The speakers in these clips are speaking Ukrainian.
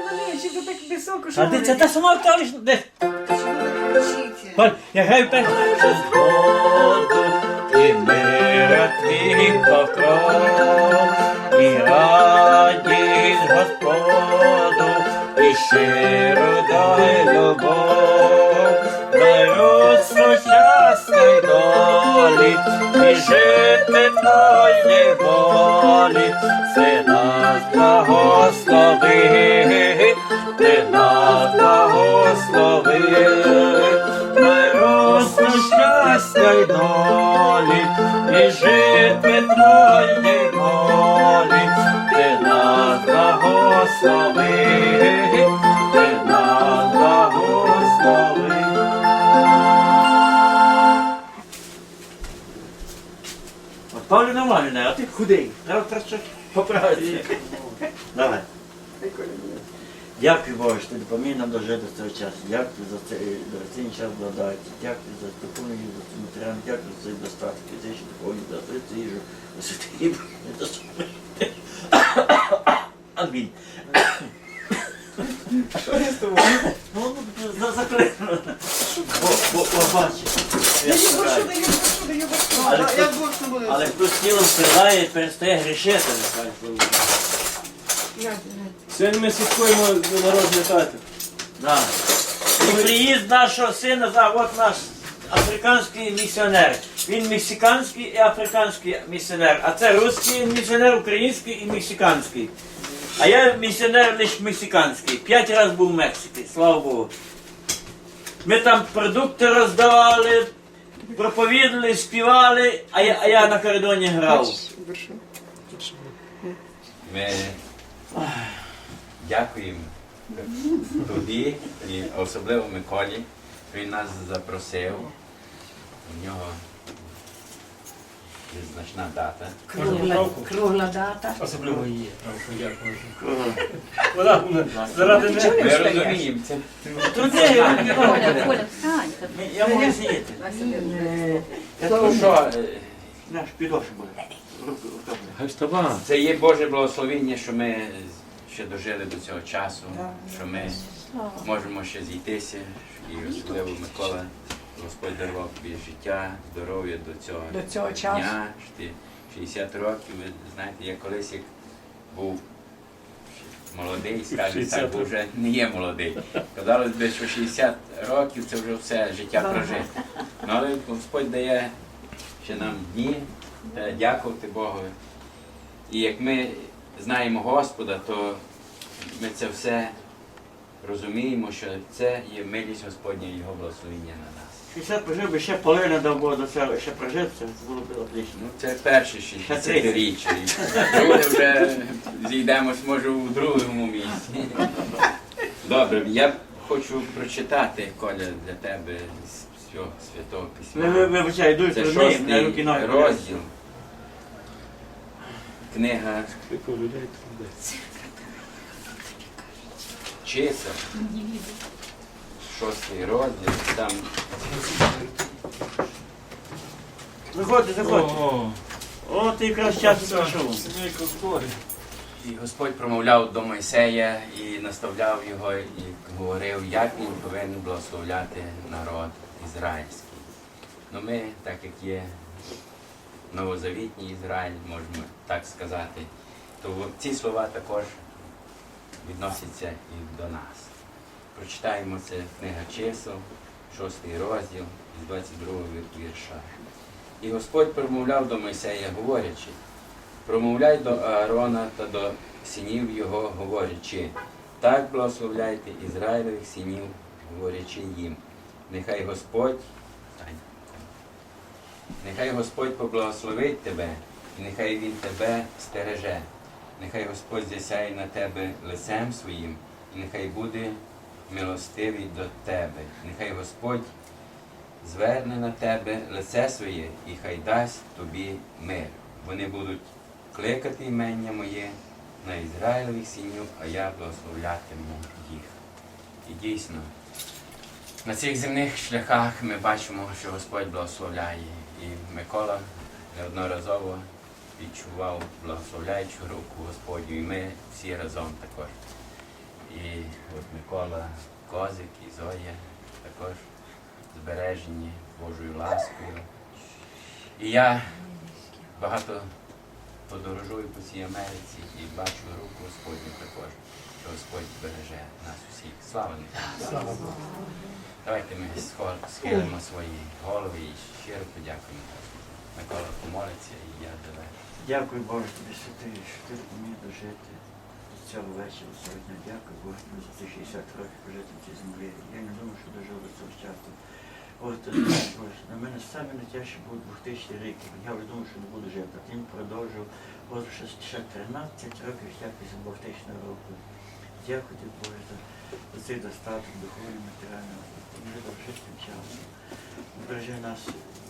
можна лічити це так високо, що А ти це та сама актуальніш? Де? Чи буде кричити? Коль, я граю першу. Через і мира твій покров, і радість Господу, і щиро дай любов, і жити твоєї волі, ти нас благослови, ти нас благослови. От Павлі нормально, а ти худий. Треба краще поправитися. Дякую, Боже, що ти допоміг нам дожити до цього часу. Дякую за цей дорогоцінний час владається. Дякую за допомогу, за цю матеріал. Дякую за цей достаток фізичний, духовний, за цю їжу, за святий за святий. Амінь. Що я з тобою? Ну, за- закрий. Бо, бачиш. Але А хтось- Як не тілом страдає і перестає грішити, нехай слово. Сьогодні ми святкуємо народний тати. Да. І приїзд нашого сина, да, от наш африканський місіонер. Він мексиканський і африканський місіонер. А це русський місіонер, український і мексиканський. А я місіонер лише мексиканський. П'ять разів був в Мексиці, слава Богу. Ми там продукти роздавали, проповідали, співали, а я, а я на кордоні грав. Ми дякуємо тобі і особливо Миколі. Він нас запросив. У нього значна дата. Кругла, кругла дата. Особливо її. Заради не Ми розуміємо це. Тут я не можу. Коля. Я можу сидіти. Ну що, е, наш підошва буде. Це є Боже благословіння, що ми ще дожили до цього часу, що ми можемо ще зійтися, і особливо Микола, Господь дарував тобі життя, здоров'я до цього, До цього часу. дня. що ти 60 років, ви знаєте, я колись як був молодий, скажімо 60 так, бо вже не є молодий. Казалось би, що 60 років це вже все життя прожити. Ну, але Господь дає ще нам дні, дякувати Богу. І як ми знаємо Господа, то ми це все розуміємо, що це є милість Господня і Його благословення на нас. 60 прожив би ще половина дав Бог до цього, ще прожити, це було б отлично. Ну, це перше 60 річчя. Друге вже зійдемось, може, у другому місці. Добре, я хочу прочитати, Коля, для тебе з цього святого письма. вибачай, йдуть Це шостий розділ. Книга Скільки людей трудиться. чисел. Шостий розділ. Там Заходьте, заходьте. Ого. О, ти якраз час прийшов. Горі. І Господь промовляв до Мойсея і наставляв його, і говорив, як він повинен благословляти народ ізраїльський. Ну ми, так як є новозавітній Ізраїль, можемо так сказати, то ці слова також відносяться і до нас. Прочитаємо це книга чисел, шостий розділ з 22 вірша. І Господь промовляв до Мойсея, говорячи, Промовляй до Аарона та до синів його, говорячи, так благословляйте Ізраїлевих синів, говорячи їм. Нехай Господь. Нехай Господь поблагословить тебе, і нехай Він тебе стереже. Нехай Господь засяє на тебе лицем своїм, і нехай буде милостивий до тебе. Нехай Господь зверне на тебе лице своє і хай дасть тобі мир. Вони будуть кликати імення моє на Ізраїлевих синів, а я благословлятиму їх. І дійсно, на цих земних шляхах ми бачимо, що Господь благословляє. І Микола неодноразово відчував благословляючу руку Господню, і ми всі разом також. І от Микола Козик і Зоя також збережені Божою ласкою. І я багато подорожую по цій Америці і бачу руку Господню також, Господь береже нас усіх. Слава Нехай! Давайте ми схилимо свої голови і щиро подякуємо. Микола помолиться і я завершу. Дякую Боже тобі святий, що ти допоміг дожити до цього вечора сьогодні. Дякую Боже за ці 60 років прожити в цій землі. Я не думаю, що дожив до цього часу. Знаєш, Боже, на мене саме найтяжче був 2000 рік. Я вже думав, що не буду жити. Ти продовжив ще, ще 13 років життя після 2000 року. Дякую тобі, Боже, за, за цей достаток духовний, дожити цим часом. Бережи нас,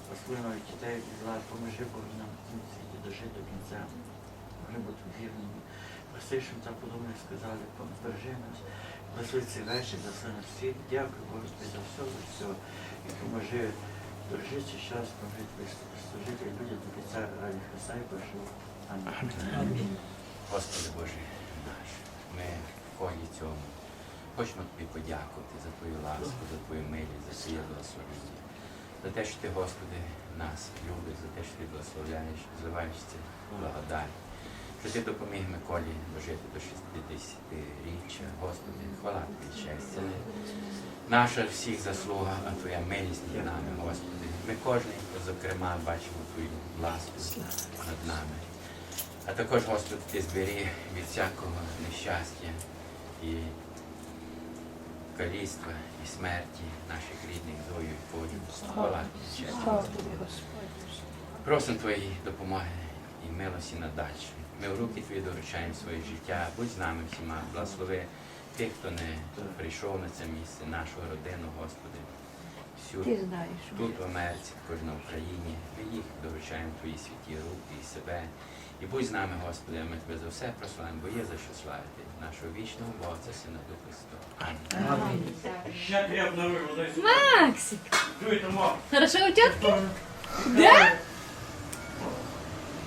послухай дітей і зла, поможи Боже нам в цьому світі дожити до кінця. Може бути вірними. Проси, щоб так подумали, сказали, збережи нас, благослови цей вечір, благослови нас світ. Дякую Боже за все, за все. І поможи дожити час, поможи служити людям до кінця раді Христа і прошу. Амінь. Господи Боже наш, ми в цьому хочемо тобі подякувати за твою ласку, за твою милість, за твоє благословення, за те, що ти, Господи, нас любиш, за те, що ти благословляєш, зливаєш це благодать, що ти допоміг Миколі дожити до 60-річчя. Господи, хвала тобі. Це наша всіх заслуга, а твоя милість над нами, Господи. Ми кожен, зокрема, бачимо твою ласку над нами. А також, Господи, ти збери від всякого нещастя і каліцтва і смерті наших рідних Зою і честь. Просимо Твоєї допомоги і милості надальше. Ми в руки Твої доручаємо своє життя. Будь з нами всіма. Благослови тих, хто не прийшов на це місце, нашу родину, Господи. Всю Ти знаєш. тут в Америці, також на Україні. Ми їх доручаємо Твої святі руки і себе. І будь з нами, Господи, ми Тебе за все прославимо, бо є за що славити нашого вічного Бога, це Сина Духа Святого. Амінь. Ще треба на руку. Максик, хорошо у тетки? Да?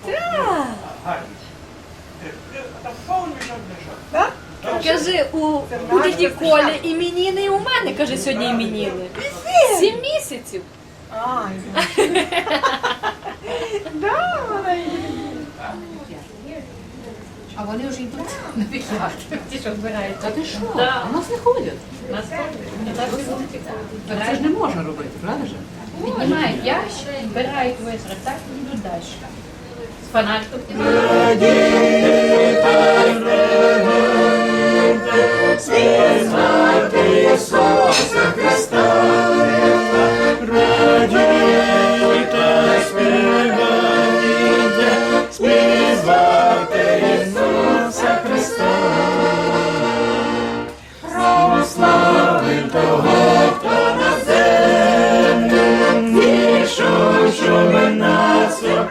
Держав. Кажи, у, у діді Колі іменіни і у мене, каже, сьогодні іменіни. Сім місяців. Ай, да, вона її. А вони вже йдуть на пікнік. Ті, що. Та ти що? Да. У нас не ходять. Нас Так це ж не можна робити, правда ж? Піднімають ящик, збирають весь так і йдуть далі. З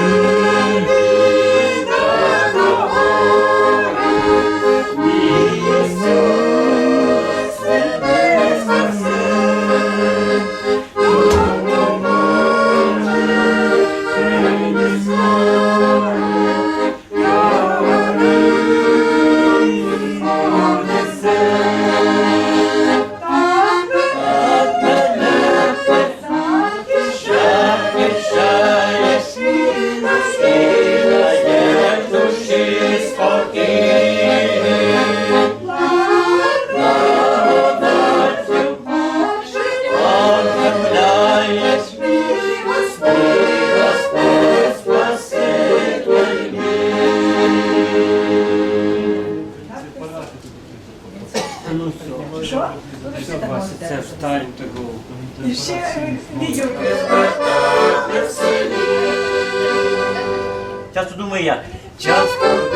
фонариком. Ай, ще відео. Часто думаю я. Часто